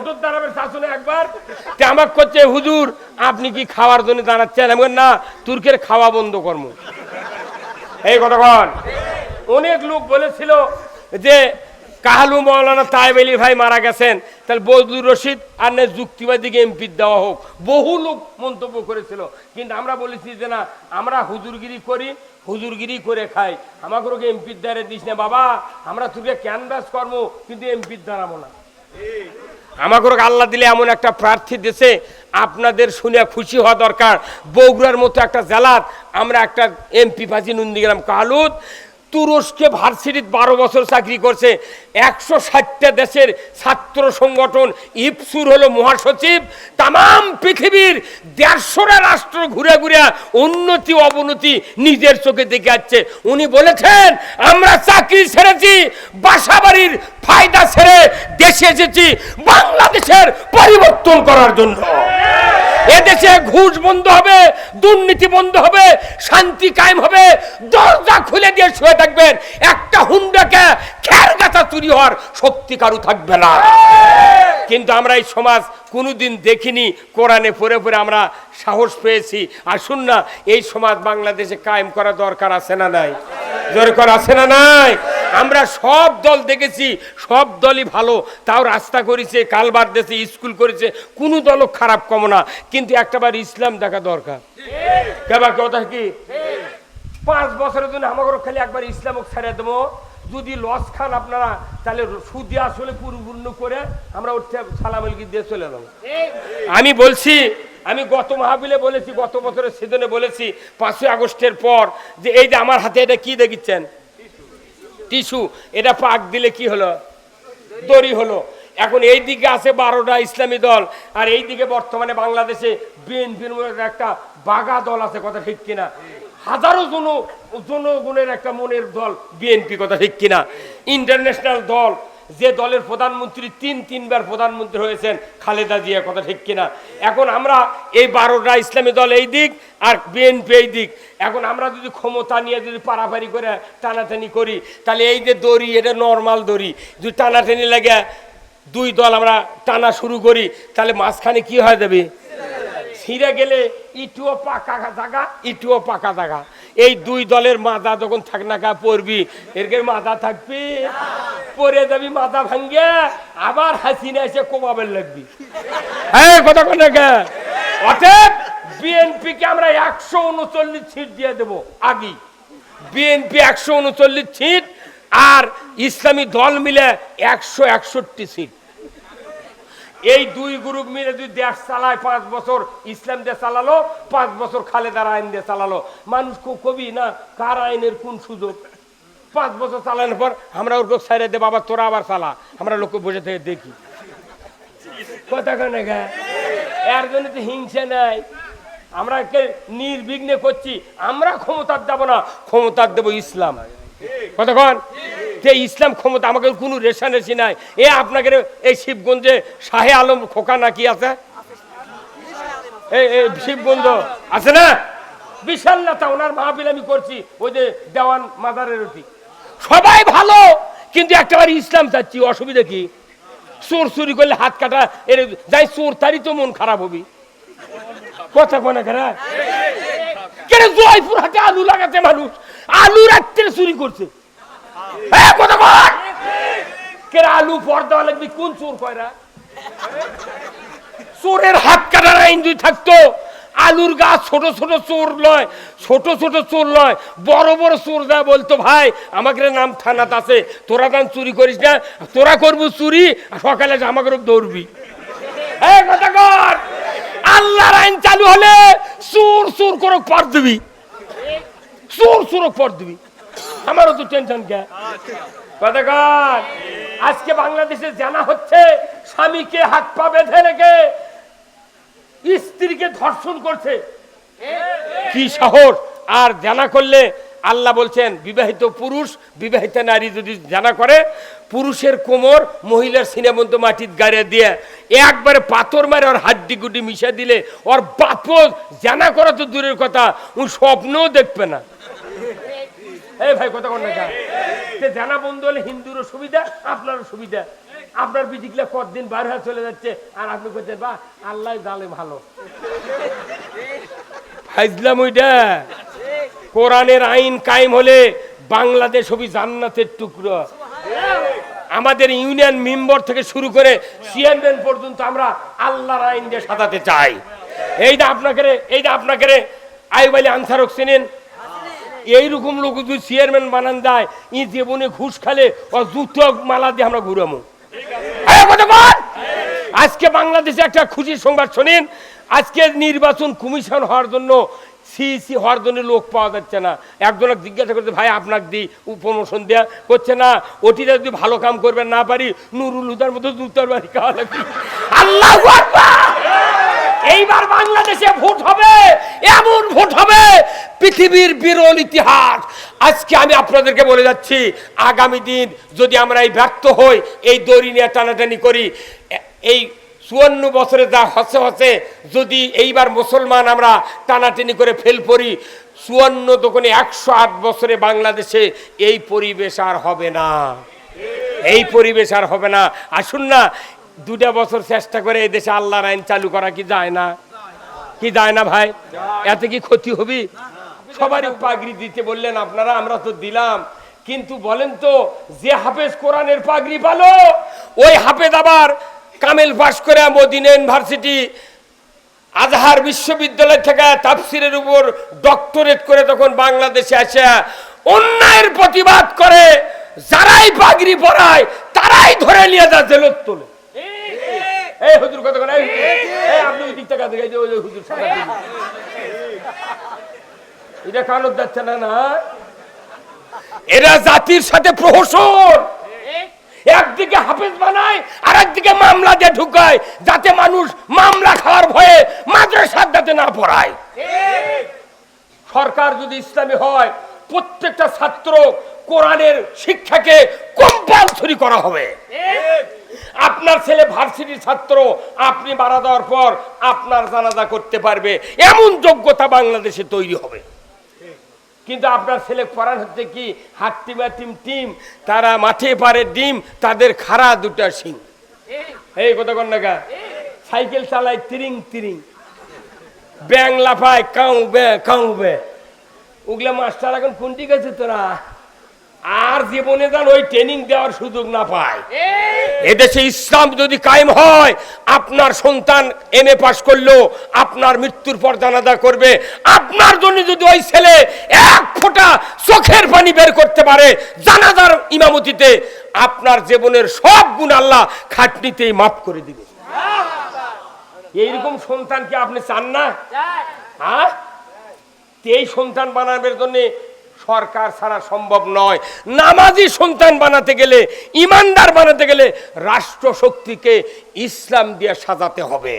Motor দাঁড়াবেন শাসনে একবার? আমাক করছে, হুজুর, আপনি কি খাওয়ার জন্য দাঁড়াচ্ছেন? আমি না, তুর্কের খাওয়া বন্ধ কর্ম এই কতক্ষণ অনেক লোক বলেছিল যে কাহালু মৌলানা তাইব আলী ভাই মারা গেছেন, তাহলে বজলুর রশিদ আর না যুক্তিবাদীকে এমপি দেওয়া হোক। বহু লোক মন্তব্য করেছিল। কিন্তু আমরা বলেছি যে, না, আমরা হুজুরগিরি করি, হুজুরগিরি করে খাই। আমাকে ওকে এমপির দ্বারে দিস না বাবা? আমরা তোকে ক্যানভাস কর্ম কিন্তু এমপির দাঁড়াবো না। আমাকে আল্লাহ দিলে এমন একটা প্রার্থী দেশে আপনাদের শুনে খুশি হওয়া দরকার। বগুড়ার মতো একটা জেলাত আমরা একটা এমপি ফাঁসি নন্দী গেলাম। কালুদ তুরস্কে ভার্সিটির বারো বছর চাকরি করছে। একশো ষাটটা দেশের ছাত্র সংগঠন ইপসুর হলো মহাসচিব। তাম পৃথিবীর দেড়শোটা রাষ্ট্র ঘুরে ঘুরে উন্নতি, অবনতি নিজের চোখে দেখে যাচ্ছে উনি বলেছেন, আমরা চাকরি ছেড়েছি, বাসাবাড়ির ফায়দা ছেড়ে দেশে এসেছি, বাংলাদেশের পরিবর্তন করার জন্য। এদেশে ঘুষ বন্ধ হবে, দুর্নীতি বন্ধ হবে, শান্তি কায়েম হবে, দরজা খুলে দিয়ে শুয়ে থাকবেন। একটা হুন্ডাকে খের গাছা চুরি হওয়ার শক্তি কারু থাকবে না। কিন্তু আমরা এই সমাজ কোনোদিন দেখিনি, কোরআনে পড়ে পড়ে আমরা সাহস পেয়েছি। আসুন না, এই সমাজ বাংলাদেশে কায়েম করা দরকার আছে না নাই? জোরে করা, আছে না নাই? আমরা সব দল দেখেছি, সব দলই ভালো। তাও রাস্তা করেছে কালবার দেশে স্কুল করেছে, কোনো দলও খারাপ কম না। কিন্তু একটাবার ইসলাম দেখা দরকার। কেবা কথা কি? পাঁচ বছরের জন্য আমাকে খালি একবার ইসলামক ছেড়ে দেবো। যদি লস খান আপনারা, তাহলে সুদি আসলে পরিপূর্ণ করে আমরা উঠতে সালাম আলকি দিয়ে চলে এলাম আমি বলছি আমি গত মাহবিলে বলেছি, গত বছরের সিজনে বলেছি, পাঁচই আগস্টের পর যে এই যে আমার হাতে এটা কি দেখিচ্ছেন? টিস্যু। এটা পাক দিলে কি হলো? দড়ি হলো। এখন এই দিকে আছে বারোটা ইসলামী দল, আর এই দিকে বর্তমানে বাংলাদেশে বিএনপির একটা বাগা দল আছে, কথা ঠিক কিনা? হাজারো জন জনগণের একটা মনের দল বিএনপি, কথা ঠিক কিনা? ইন্টারন্যাশনাল দল যে দলের প্রধানমন্ত্রী তিন তিনবার প্রধানমন্ত্রী হয়েছেন, খালেদা জিয়া, কথা ঠিক কিনা? এখন আমরা এই বারোটা ইসলামী দল এই দিক আর বিএনপি এই দিক। এখন আমরা যদি ক্ষমতা নিয়ে যদি পারাপারি করে টানাটানি করি, তাহলে এই যে দড়ি, এটা নর্মাল দড়ি। যদি টানাটানি লাগে, দুই দল আমরা টানা শুরু করি, তাহলে মাঝখানে কি হয়ে যাবে? ছিঁড়ে গেলে ইটুও পাকা জায়গা, ইটুও পাকা জায়গা। এই দুই দলের মাথা যখন থাক না কা পড়বি, এর মাথা থাকবি। পরে যাবি, মাথা ভাঙ্গে, আবার হাসিনা এসে কোমাবেল লাগবি। হ্যাঁ কথা কোন অতএব বিএনপি কে আমরা একশো উনচল্লিশ সিট দিয়ে দেবো, আগেই। বিএনপি একশো উনচল্লিশ সিট আর ইসলামী দল মিলে একশো একষট্টি সিট। এই দুই গ্রুপ মিলে যদি দেশ চালায় পাঁচ বছর, ইসলাম দিয়ে চালালো, পাঁচ বছর খালেদার আইন দিয়ে চালালো। মানুষ কবি না? কার আইনের কোন সুযোগ? পাঁচ বছর চালানোর পর আমরা ওর ছেড়ে দে বাবা তোরা আবার চালা। আমরা লোক বসে থেকে দেখি। কথা কেন এর জন্য তো হিংসা নাই। আমরা কে নির্বিঘ্নে করছি, আমরা ক্ষমতার দেবো না, ক্ষমতার দেবো ইসলাম। কতক্ষণ যে ইসলাম ক্ষমতা আমাকে কোনো রেশারেশি নাই। এ আপনাকে এই শিবগঞ্জে শাহে আলম খোকা নাকি আছে? এই এই শিবগঞ্জ আছে না? বিশাল নেতা, ওনার মাহফিল আমি করছি, ওই যে দেওয়ান মাদারের ওটি। সবাই ভালো, কিন্তু একটাবার ইসলাম চাচ্ছি, অসুবিধা কি? চোর চুরি করলে হাত কাটা, এর যাই চোর, তারই তো মন খারাপ হবি। কথা কোনা কেন জয়পুর হাটে আলু লাগাতে মানুষ? আলু রাত্রে চুরি করছে। কথা বল। পর্দা লাগবে, কোন চোর কয়রা? চোরের হাত কাটার আইন থাকতো, আলুর গাছ ছোট ছোট চোর নয় ছোট ছোট চোর নয় বড় বড় চোর যা বলতো, ভাই আমাকে নাম থানাত আছে, তোরা দান চুরি করিস না, তোরা করব চুরি সকালে আমাকে দৌড়বি। কথা কর! আল্লাহর আইন চালু হলে চোর চোর করে পর দিবি। চোর চোর পর দিবি। আমারও তো টেনশন কে? কথা আজকে বাংলাদেশে জানা হচ্ছে, স্বামীকে হাত পা বেঁধে রেখে স্ত্রীকে ধর্ষণ করছে। কি সাহস আর জানা করলে আল্লাহ বলছেন, বিবাহিত পুরুষ, বিবাহিত নারী যদি জানা করে, পুরুষের কোমর মহিলার সিনেমন্ত মাটির গাড়ি দিয়ে একবারে পাথর মারে ওর হাড্ডি গুড্ডি মিশা দিলে, ওর বাপ জানা করা তো দূরের কথা, ও স্বপ্নও দেখবে না। এই ভাই, কথা কোন জানা বন্ধু হলে হিন্দুরও সুবিধা, আপনারও সুবিধা। আপনার বিটিগুলো কতদিন বার হয়ে চলে যাচ্ছে, আর আপনি করছেন বা আল্লাহ জালে ভালো। ফাইজলাম ওইটা। কোরআনের আইন কায়েম হলে বাংলাদেশ হবি জান্নাতের টুকরো। আমাদের ইউনিয়ন মেম্বার থেকে শুরু করে চেয়ারম্যান পর্যন্ত আমরা আল্লাহর আইন দিয়ে সাজাতে চাই। এইটা আপনাকে এইটা আপনাকে রে আইব আলী আনসারক চেনেন এইরকম লোক যদি চেয়ারম্যান বানান যায় ই জীবনে ঘুষ খালে ও মালা দিয়ে আমরা ঘুরামো আজকে বাংলাদেশে একটা খুশির সংবাদ শোনেন। আজকে নির্বাচন কমিশন হওয়ার জন্য সিইসি হওয়ার জন্য লোক পাওয়া যাচ্ছে না। একজনক জিজ্ঞাসা করছে, ভাই, আপনাকে দিই প্রমোশন দেয়া করছে না? ওটিটা যদি ভালো কাম করবেন না পারি, নুরুল হুদার মতো জুতার বাড়ি খাওয়া লাগবে। আল্লাহ এইবার বাংলাদেশে ভোট হবে, এমন ভোট হবে, পৃথিবীর বিরল ইতিহাস। আজকে আমি আপনাদেরকে বলে যাচ্ছি, আগামী দিন যদি আমরা এই ব্যর্থ হই, এই দড়ি নিয়ে টানাটানি করি এই চুয়ান্ন বছরে যা হসে হসে, যদি এইবার মুসলমান আমরা টানাটানি করে ফেল পড়ি, চুয়ান্ন দোকানে একশো আট বছরে বাংলাদেশে এই পরিবেশ আর হবে না। এই পরিবেশ আর হবে না। আসুন না দুটা বছর চেষ্টা করে এই দেশে আল্লাহর আইন চালু করা কি যায় না? কি যায় না ভাই? এতে কি ক্ষতি হবে? সবারই পাগড়ি দিতে বললেন আপনারা, আমরা তো দিলাম। কিন্তু বলেন তো, যে হাফেজ কোরআনের পাগড়ি পালো ওই হাফেজ আবার কামেল পাস করে মদিনা ইউনিভার্সিটি, আজহার বিশ্ববিদ্যালয় থেকে তাফসিরের উপর ডক্টরেট করে তখন বাংলাদেশে আসে অন্যায়ের প্রতিবাদ করে, যারাই পাগড়ি পরায়, তারাই ধরে নিয়ে যা জেলত তোলে। এই হুজুর করে এই আপনি ওই দিক থেকে দেখে ওই হুজুর এটা কানত যাচ্ছে না না? এরা জাতির সাথে প্রহসন। একদিকে হাফেজ বানায় আর একদিকে মামলা দিয়ে ঢুকায় যাতে মানুষ মামলা খাওয়ার ভয়ে মাদ্রাসার যাতে না পড়ায়। সরকার যদি ইসলামী হয় প্রত্যেকটা ছাত্র কোরআনের শিক্ষাকে কম্পালসরি করা হবে। আপনার ছেলে ভার্সিটির ছাত্র, আপনি মারা দেওয়ার পর আপনার জানাজা করতে পারবে। এমন যোগ্যতা বাংলাদেশে তৈরি হবে। কিন্তু আপনার ছেলে পড়ান হচ্ছে কি? হাত টিমা টিম, তারা মাঠে পারে ডিম, তাদের খাড়া দুটা সিং এই কথা কন নাকা সাইকেল চালায় তিরিং তিরিং। ব্যাং লাফায় কাউ বে কাউ বে ওগুলা মাস্টার এখন কোনটি গেছে তোরা? আর জীবনে যেন ওই ট্রেনিং দেওয়ার সুযোগ না পায়। এদেশে ইসলাম যদি কায়েম হয় আপনার সন্তান এম এ পাশ করল আপনার মৃত্যুর পর জানাজা করবে আপনার জন্য যদি ওই ছেলে এক ফোঁটা চোখের পানি বের করতে পারে জানাজার ইমামতিতে আপনার জীবনের সব গুণ আল্লাহ খাটনিতেই মাফ করে দিবে। এইরকম সন্তান কি আপনি চান না? হ্যাঁ? এই সন্তান বানানোর জন্য সরকার ছাড়া সম্ভব নয়। নামাজি সন্তান বানাতে গেলে, ইমানদার বানাতে গেলে রাষ্ট্রশক্তিকে ইসলাম দিয়ে সাজাতে হবে।